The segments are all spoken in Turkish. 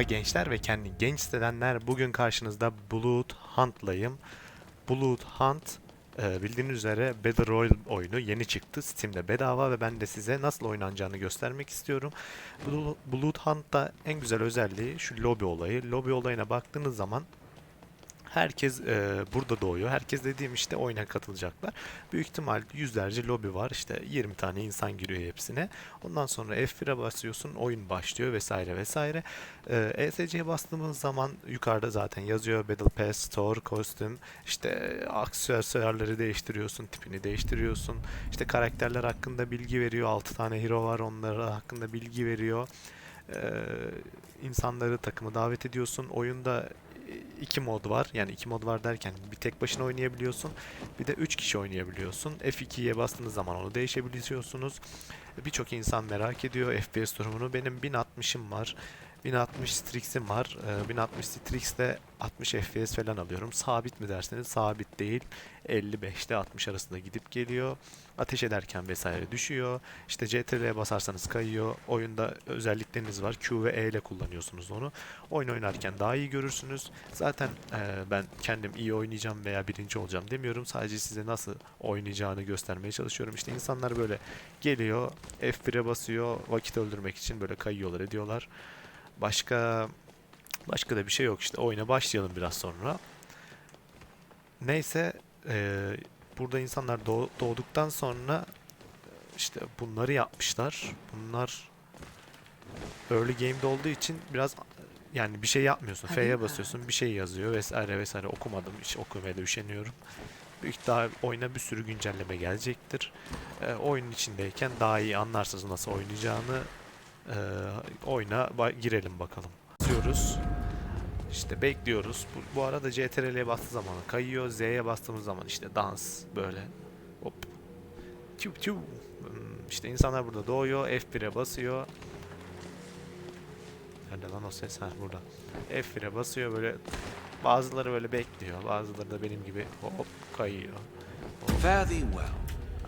Merhaba gençler ve kendi genç hissedenler. Bugün karşınızda Blood Hunt'layım. Blood Hunt e, bildiğiniz üzere Battle Royale oyunu yeni çıktı. Steam'de bedava ve ben de size nasıl oynanacağını göstermek istiyorum. Blood Hunt'ta en güzel özelliği şu lobi olayı. Lobi olayına baktığınız zaman Herkes e, burada doğuyor. Herkes dediğim işte oyuna katılacaklar. Büyük ihtimal yüzlerce lobi var. İşte 20 tane insan giriyor hepsine. Ondan sonra F1'e basıyorsun. Oyun başlıyor vesaire vesaire. E, ESC'ye bastığımız zaman yukarıda zaten yazıyor Battle Pass, Store, Kostüm. İşte aksesuarları değiştiriyorsun. Tipini değiştiriyorsun. İşte karakterler hakkında bilgi veriyor. 6 tane hero var. Onlara hakkında bilgi veriyor. E, insanları takımı davet ediyorsun. Oyunda iki mod var. Yani iki mod var derken bir tek başına oynayabiliyorsun. Bir de üç kişi oynayabiliyorsun. F2'ye bastığınız zaman onu değişebiliyorsunuz. Birçok insan merak ediyor FPS durumunu. Benim 1060'ım var. 1060 Strix'im var. Ee, 1060 Strix'te 60 FPS falan alıyorum. Sabit mi derseniz sabit değil. 55'te 60 arasında gidip geliyor. Ateş ederken vesaire düşüyor. İşte CTRL'ye basarsanız kayıyor. Oyunda özellikleriniz var. Q ve E ile kullanıyorsunuz onu. Oyun oynarken daha iyi görürsünüz. Zaten e, ben kendim iyi oynayacağım veya birinci olacağım demiyorum. Sadece size nasıl oynayacağını göstermeye çalışıyorum. İşte insanlar böyle geliyor, F1'e basıyor, vakit öldürmek için böyle kayıyorlar, ediyorlar. Başka başka da bir şey yok işte. Oyuna başlayalım biraz sonra. Neyse e, burada insanlar doğ- doğduktan sonra işte bunları yapmışlar. Bunlar early game'de olduğu için biraz yani bir şey yapmıyorsun. F'ye basıyorsun bir şey yazıyor vesaire vesaire okumadım. Hiç okumaya da üşeniyorum. Büyük daha oyuna bir sürü güncelleme gelecektir. Ee, oyunun içindeyken daha iyi anlarsınız nasıl oynayacağını. Ee, oyuna ba- girelim bakalım. Basıyoruz. İşte bekliyoruz. Bu, bu arada CTRL'ye bastığı zaman kayıyor. Z'ye bastığımız zaman işte dans böyle. Hop. Tüv tüv. Hmm, İşte insanlar burada doğuyor. F1'e basıyor. Nerede lan o ses? Ha burada. F1'e basıyor böyle. Bazıları böyle bekliyor. Bazıları da benim gibi hop kayıyor. Well.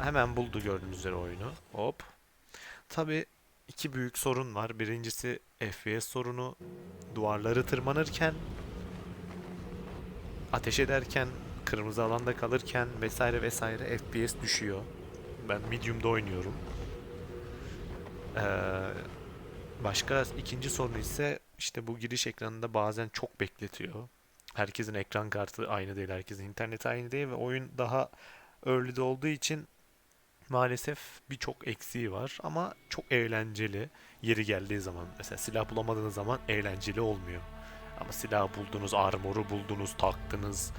Hemen buldu gördüğünüz üzere oyunu. Hop. Tabi iki büyük sorun var. Birincisi FPS sorunu. Duvarları tırmanırken ateş ederken kırmızı alanda kalırken vesaire vesaire FPS düşüyor. Ben medium'da oynuyorum. Ee, başka ikinci sorun ise işte bu giriş ekranında bazen çok bekletiyor. Herkesin ekran kartı aynı değil, herkesin interneti aynı değil ve oyun daha early'de olduğu için maalesef birçok eksiği var ama çok eğlenceli yeri geldiği zaman. Mesela silah bulamadığınız zaman eğlenceli olmuyor. Ama silah buldunuz, armoru buldunuz, taktınız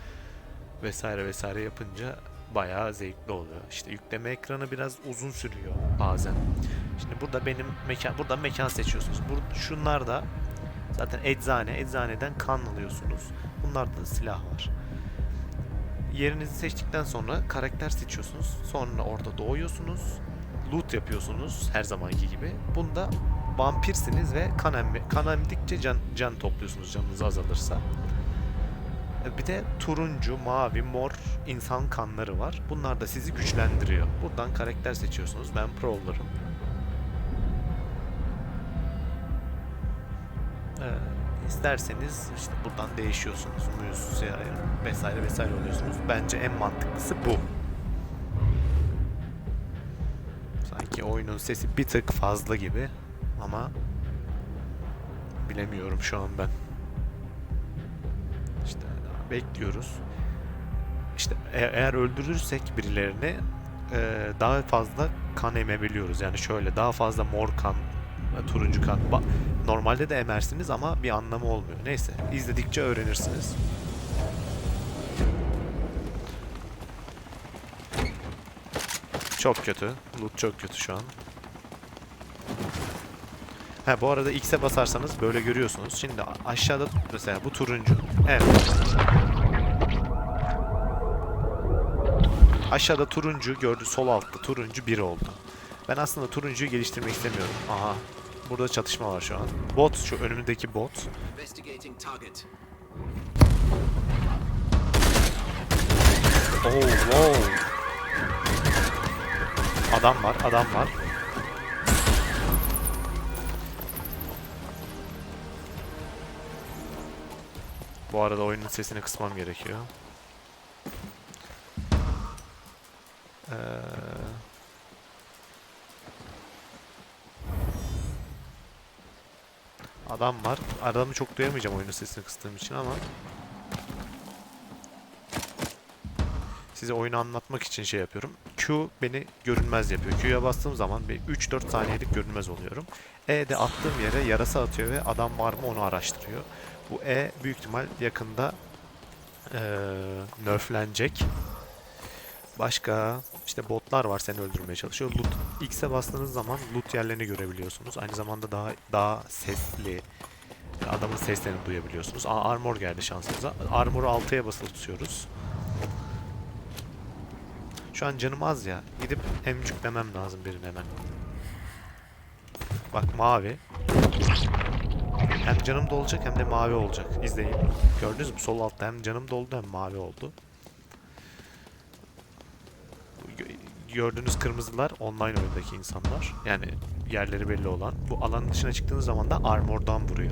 vesaire vesaire yapınca bayağı zevkli oluyor. İşte yükleme ekranı biraz uzun sürüyor bazen. Şimdi burada benim mekan burada mekan seçiyorsunuz. Bur şunlar da zaten eczane, eczaneden kan alıyorsunuz. Bunlarda da silah var. Yerinizi seçtikten sonra karakter seçiyorsunuz. Sonra orada doğuyorsunuz. Loot yapıyorsunuz her zamanki gibi. Bunda vampirsiniz ve kan, emme, kan emdikçe can, can topluyorsunuz canınız azalırsa. Bir de turuncu, mavi, mor insan kanları var. Bunlar da sizi güçlendiriyor. Buradan karakter seçiyorsunuz. Ben Prowler'ım. Ee, isterseniz işte buradan değişiyorsunuz. Siyah vesaire vesaire oluyorsunuz. Bence en mantıklısı bu. Sanki oyunun sesi bir tık fazla gibi ama bilemiyorum şu an ben. İşte bekliyoruz. İşte e- eğer öldürürsek birilerini e, daha fazla kan emebiliyoruz. Yani şöyle daha fazla mor kan, turuncu kan. Ba- Normalde de emersiniz ama bir anlamı olmuyor. Neyse izledikçe öğrenirsiniz. Çok kötü. Loot çok kötü şu an. Ha bu arada X'e basarsanız böyle görüyorsunuz. Şimdi aşağıda mesela bu turuncu. Evet. Aşağıda turuncu gördü sol altta turuncu 1 oldu. Ben aslında turuncuyu geliştirmek istemiyorum. Aha. Burada çatışma var şu an. Bot şu önümüzdeki bot. Oh wow. Adam var, adam var. Bu arada oyunun sesini kısmam gerekiyor. Ee, adam var. Adamı çok duyamayacağım oyunun sesini kıstığım için ama size oyunu anlatmak için şey yapıyorum. Q beni görünmez yapıyor. Q'ya bastığım zaman bir 3-4 saniyelik görünmez oluyorum. E de attığım yere yarasa atıyor ve adam var mı onu araştırıyor. Bu E büyük ihtimal yakında eee nerflenecek. Başka işte botlar var seni öldürmeye çalışıyor. Loot X'e bastığınız zaman loot yerlerini görebiliyorsunuz. Aynı zamanda daha daha sesli adamın seslerini duyabiliyorsunuz. Aa, armor geldi şansınıza. Armor'u 6'ya basılı tutuyoruz. Şu an canım az ya. Gidip emcüklemem lazım birini hemen. Bak mavi. Hem canım dolacak hem de mavi olacak. İzleyin. Gördünüz mü? Sol altta hem canım doldu hem mavi oldu. Gördüğünüz kırmızılar online oyundaki insanlar. Yani yerleri belli olan. Bu alanın dışına çıktığınız zaman da armordan vuruyor.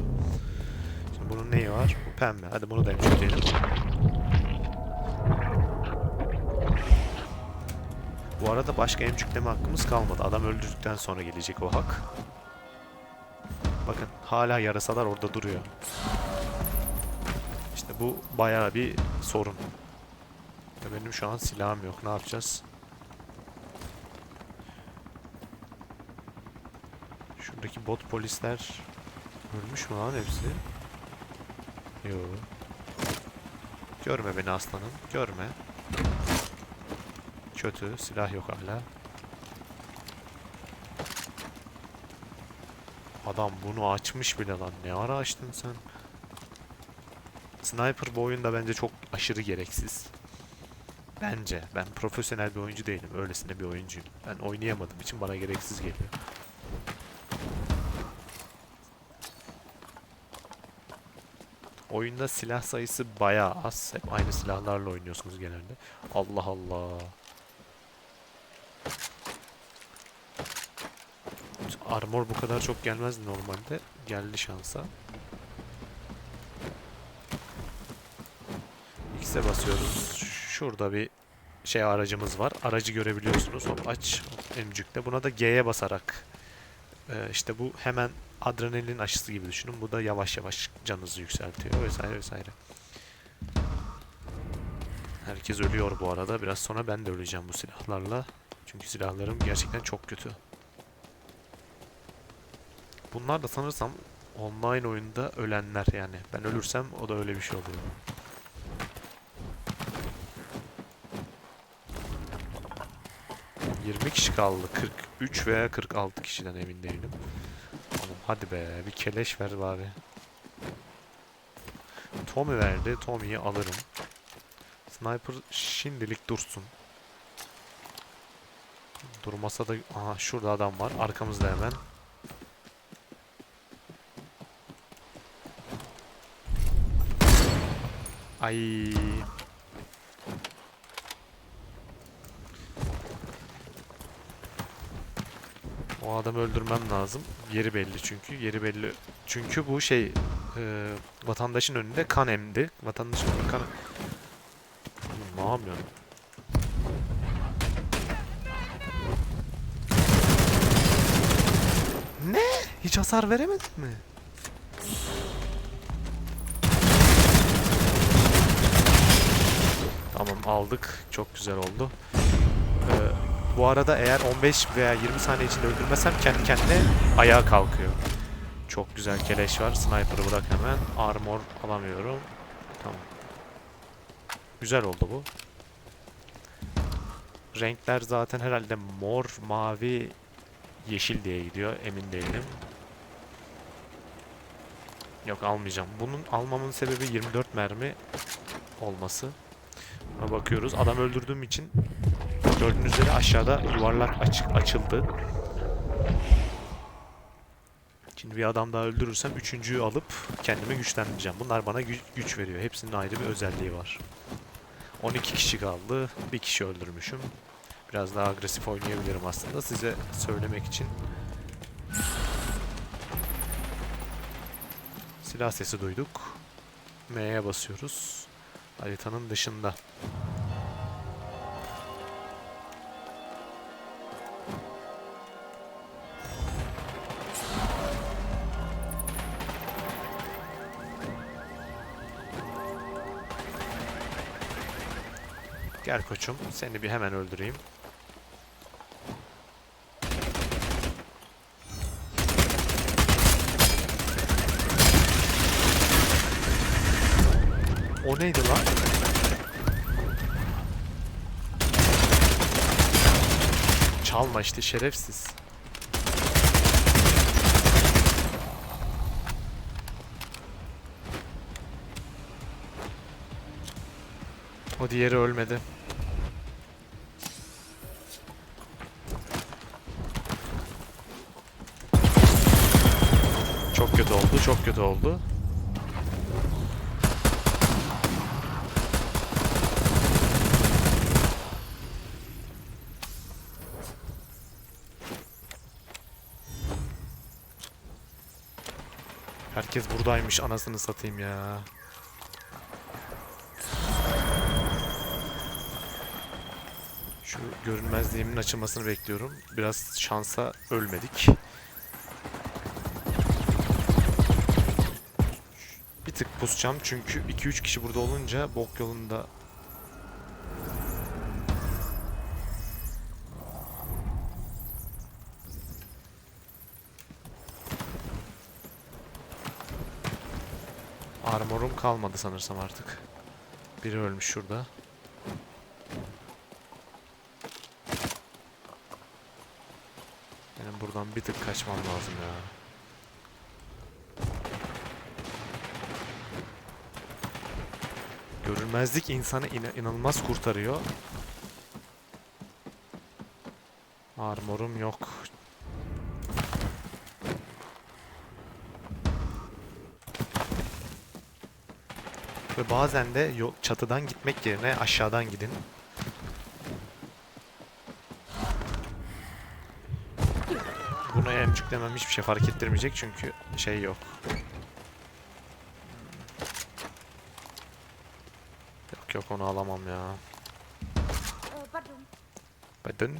Şimdi bunun neyi var? Bu pembe. Hadi bunu da emcükleyelim. Bu arada başka emcükleme hakkımız kalmadı. Adam öldürdükten sonra gelecek o hak. Bakın hala yarasalar orada duruyor. İşte bu bayağı bir sorun. Benim şu an silahım yok. Ne yapacağız? Şuradaki bot polisler ölmüş mü lan hepsi? Yo. Görme beni aslanım. Görme. Kötü. Silah yok hala. Adam bunu açmış bile lan. Ne ara açtın sen? Sniper bu oyunda bence çok aşırı gereksiz. Bence. Ben profesyonel bir oyuncu değilim. Öylesine bir oyuncuyum. Ben oynayamadığım için bana gereksiz geliyor. Oyunda silah sayısı bayağı az. Hep aynı silahlarla oynuyorsunuz genelde. Allah Allah. Armor bu kadar çok gelmezdi normalde. Geldi şansa. X'e basıyoruz. Şurada bir şey aracımız var. Aracı görebiliyorsunuz. Hop aç emcükle. Buna da G'ye basarak e, işte bu hemen adrenalin aşısı gibi düşünün. Bu da yavaş yavaş canınızı yükseltiyor vesaire vesaire. Herkes ölüyor bu arada. Biraz sonra ben de öleceğim bu silahlarla. Çünkü silahlarım gerçekten çok kötü. Bunlar da sanırsam online oyunda ölenler yani. Ben ölürsem o da öyle bir şey oluyor. ...20 kişi kaldı. 43 veya 46 kişiden emin değilim. Hadi be bir keleş ver bari. Tommy verdi. Tommy'yi alırım. Sniper şimdilik dursun. Durmasa da... Aha şurada adam var. Arkamızda hemen. Ay. Adamı öldürmem lazım. Yeri belli çünkü. Yeri belli. Çünkü bu şey e, vatandaşın önünde kan emdi. Vatandaşın önünde kan... Ne yapıyorsun? Ne? Hiç hasar veremedin mi? Tamam aldık. Çok güzel oldu. Bu arada eğer 15 veya 20 saniye içinde öldürmezsem kendi kendine ayağa kalkıyor. Çok güzel keleş var. Sniper'ı bırak hemen. Armor alamıyorum. Tamam. Güzel oldu bu. Renkler zaten herhalde mor, mavi, yeşil diye gidiyor. Emin değilim. Yok almayacağım. Bunun almamın sebebi 24 mermi olması. Buna bakıyoruz. Adam öldürdüğüm için gördüğünüz üzere aşağıda yuvarlak açık açıldı. Şimdi bir adam daha öldürürsem üçüncüyü alıp kendimi güçlendireceğim. Bunlar bana gü- güç veriyor. Hepsinin ayrı bir özelliği var. 12 kişi kaldı. Bir kişi öldürmüşüm. Biraz daha agresif oynayabilirim aslında size söylemek için. Silah sesi duyduk. M'ye basıyoruz. Haritanın dışında. Gel koçum, seni bir hemen öldüreyim. O neydi lan? Çalma işte şerefsiz. O diğeri ölmedi. Çok kötü oldu. Herkes buradaymış anasını satayım ya. Şu görünmezliğimin açılmasını bekliyorum. Biraz şansa ölmedik. Tık pusacağım çünkü 2-3 kişi burada olunca bok yolunda Armorum kalmadı sanırsam artık. Biri ölmüş şurada. Benim buradan bir tık kaçmam lazım ya. Görünmezlik insanı ina- inanılmaz kurtarıyor. Armorum yok. Ve bazen de yol, çatıdan gitmek yerine aşağıdan gidin. Buna emcüklemem hiçbir şey fark ettirmeyecek çünkü şey yok. Yok yok onu alamam ya. Ờ, pardon.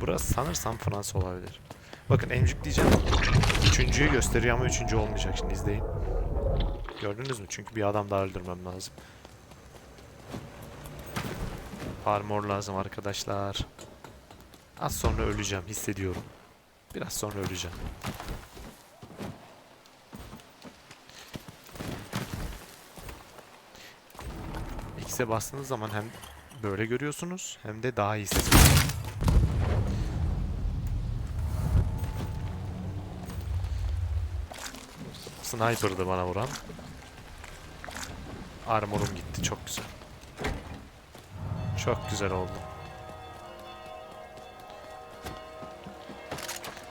Burası sanırsam Fransa olabilir. Bakın emcükleyeceğim. Üçüncüyü gösteriyor ama üçüncü olmayacak şimdi izleyin. Gördünüz mü? Çünkü bir adam daha öldürmem lazım. Armor lazım arkadaşlar. Az sonra öleceğim hissediyorum. Biraz sonra öleceğim. X'e bastığınız zaman hem böyle görüyorsunuz hem de daha iyi hissediyorsunuz. Sniper'dı bana vuran. Armorum gitti çok güzel. Çok güzel oldu.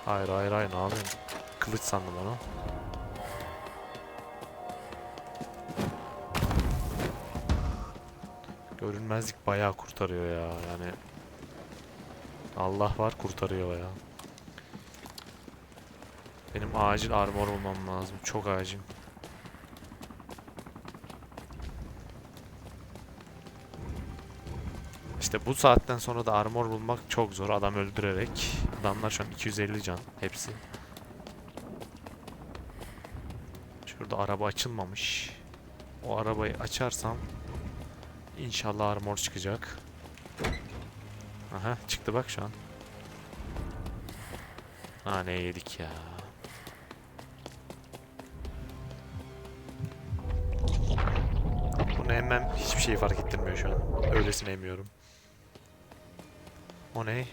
Hayır hayır hayır ne yapıyorsun? Kılıç sandım onu. Görünmezlik bayağı kurtarıyor ya yani. Allah var kurtarıyor ya. Benim acil armor olmam lazım. Çok acil. İşte bu saatten sonra da armor bulmak çok zor adam öldürerek. Adamlar şu an 250 can hepsi. Şurada araba açılmamış. O arabayı açarsam inşallah armor çıkacak. Aha çıktı bak şu an. Ha ne yedik ya. Bunu emmem hiçbir şey fark ettirmiyor şu an. Öylesine emiyorum. O ne?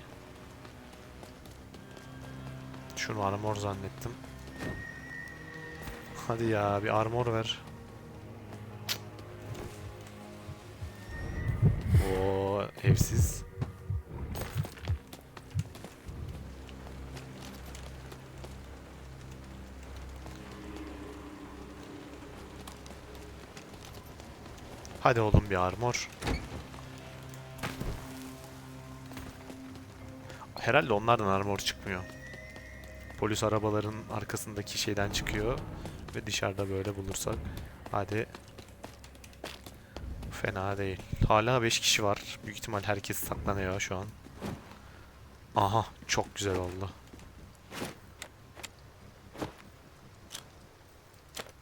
Şunu armor zannettim. Hadi ya bir armor ver. O evsiz. Hadi oğlum bir armor. Herhalde onlardan armor çıkmıyor. Polis arabaların arkasındaki şeyden çıkıyor ve dışarıda böyle bulursak. Hadi. Fena değil. Hala 5 kişi var. Büyük ihtimal herkes saklanıyor şu an. Aha çok güzel oldu.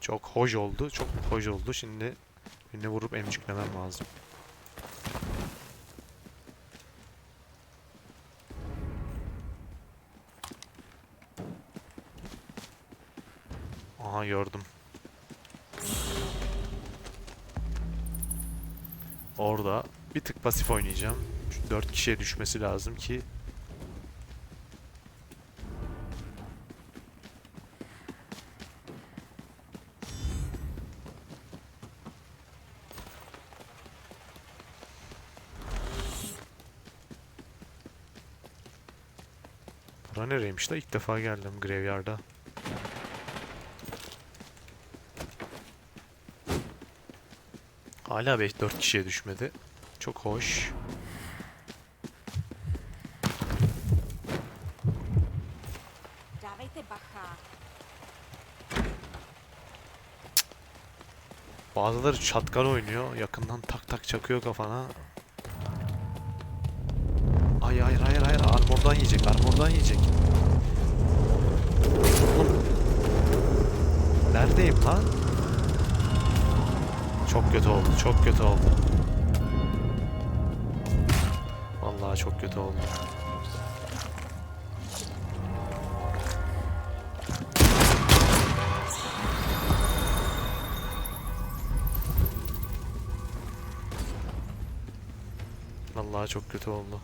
Çok hoş oldu. Çok hoş oldu. Şimdi birini vurup emcüklemem lazım. Tık pasif oynayacağım. 4 kişiye düşmesi lazım ki Bura nereymiş da ilk defa geldim Graveyard'a. Hala 5-4 kişiye düşmedi. Çok hoş. Bazıları çatkan oynuyor. Yakından tak tak çakıyor kafana. Ay hayır hayır hayır armordan yiyecek armordan yiyecek. Oğlum. Neredeyim lan? Çok kötü oldu çok kötü oldu. Çok kötü oldu. Vallahi çok kötü oldu.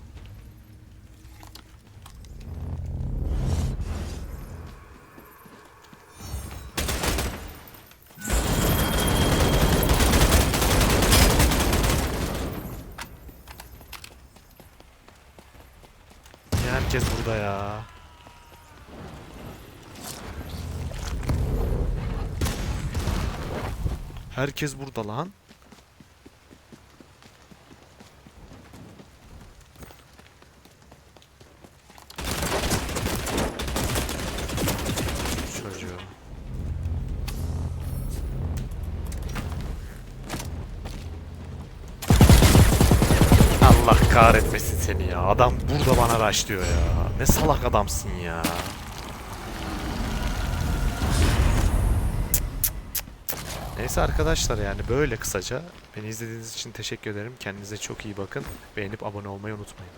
Niye herkes burada ya? Herkes burada lan. Allah kahretmesin seni ya. Adam burada bana başlıyor ya. Ne salak adamsın ya. Neyse arkadaşlar yani böyle kısaca. Beni izlediğiniz için teşekkür ederim. Kendinize çok iyi bakın. Beğenip abone olmayı unutmayın.